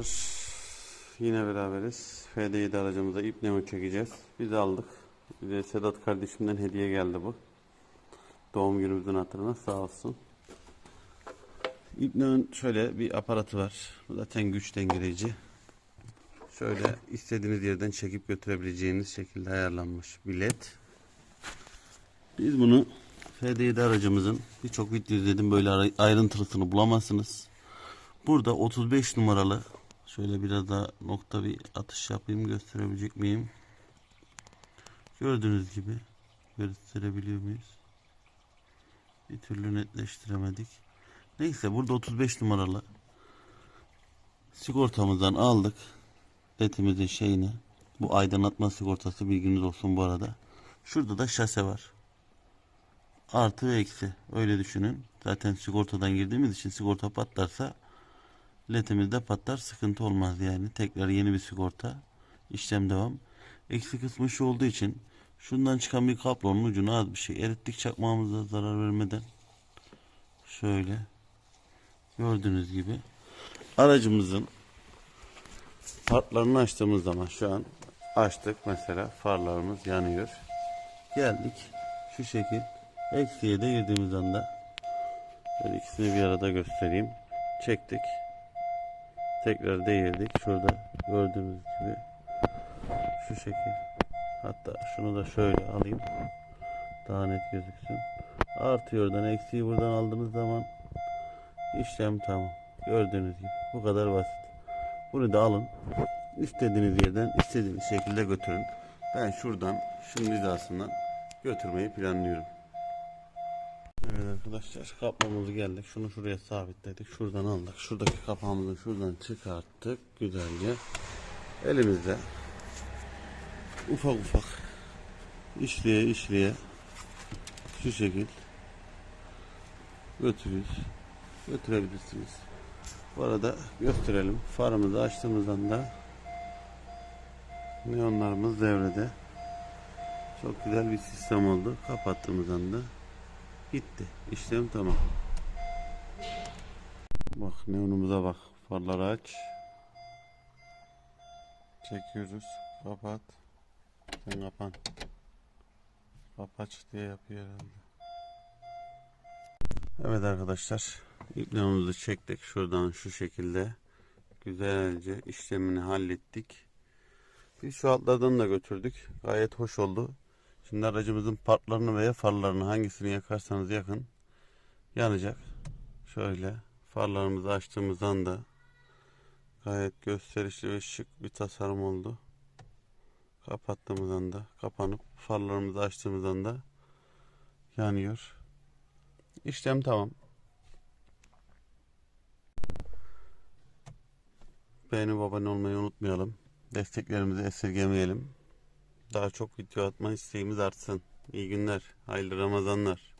arkadaşlar. Yine beraberiz. FD7 aracımıza ip nemo çekeceğiz. Biz aldık. Bize Sedat kardeşimden hediye geldi bu. Doğum günümüzün hatırına sağ olsun. İpne'nin şöyle bir aparatı var. Zaten güç dengeleyici. Şöyle istediğiniz yerden çekip götürebileceğiniz şekilde ayarlanmış bir led. Biz bunu FD7 aracımızın birçok video izledim böyle ayrıntılısını bulamazsınız. Burada 35 numaralı şöyle biraz daha nokta bir atış yapayım gösterebilecek miyim? Gördüğünüz gibi gösterebiliyor muyuz? Bir türlü netleştiremedik. Neyse burada 35 numaralı sigortamızdan aldık. Letimizin şeyini. Bu aydınlatma sigortası bilginiz olsun bu arada. Şurada da şase var. Artı ve eksi. Öyle düşünün. Zaten sigortadan girdiğimiz için sigorta patlarsa ledimiz de patlar. Sıkıntı olmaz yani. Tekrar yeni bir sigorta. İşlem devam. Eksi kısmı şu olduğu için şundan çıkan bir kablonun ucuna az bir şey erittik çakmağımıza zarar vermeden. Şöyle. Gördüğünüz gibi. Aracımızın farlarını açtığımız zaman şu an açtık mesela farlarımız yanıyor. Geldik şu şekil eksiye de girdiğimiz anda böyle ikisini bir arada göstereyim. Çektik. Tekrar değirdik. Şurada gördüğünüz gibi şu şekil. Hatta şunu da şöyle alayım. Daha net gözüksün. Artıyordan eksiği buradan aldığınız zaman işlem tamam. Gördüğünüz gibi. Bu kadar basit. Bunu da alın. İstediğiniz yerden istediğiniz şekilde götürün. Ben şuradan şunun hizasından götürmeyi planlıyorum. Evet arkadaşlar kaplamamız geldik. Şunu şuraya sabitledik. Şuradan aldık. Şuradaki kapağımızı şuradan çıkarttık. Güzelce. Elimizde ufak ufak işleye işleye şu şekil götürüyoruz. Götürebilirsiniz. Bu arada gösterelim. Farımızı açtığımızdan da neonlarımız devrede. Çok güzel bir sistem oldu. Kapattığımız anda gitti. İşlem tamam. Bak neonumuza bak. Farları aç. Çekiyoruz. Kapat. Sen kapan. Kapaç diye yapıyor herhalde. Evet arkadaşlar. İplerimizi çektik. Şuradan şu şekilde güzelce işlemini hallettik. Biz şu altlardan da götürdük. Gayet hoş oldu. Şimdi aracımızın partlarını veya farlarını hangisini yakarsanız yakın yanacak. Şöyle farlarımızı açtığımız anda gayet gösterişli ve şık bir tasarım oldu. Kapattığımız anda kapanıp farlarımızı açtığımız anda yanıyor. İşlem tamam. Beğeni ve abone olmayı unutmayalım. Desteklerimizi esirgemeyelim. Daha çok video atma isteğimiz artsın. İyi günler, hayırlı Ramazanlar.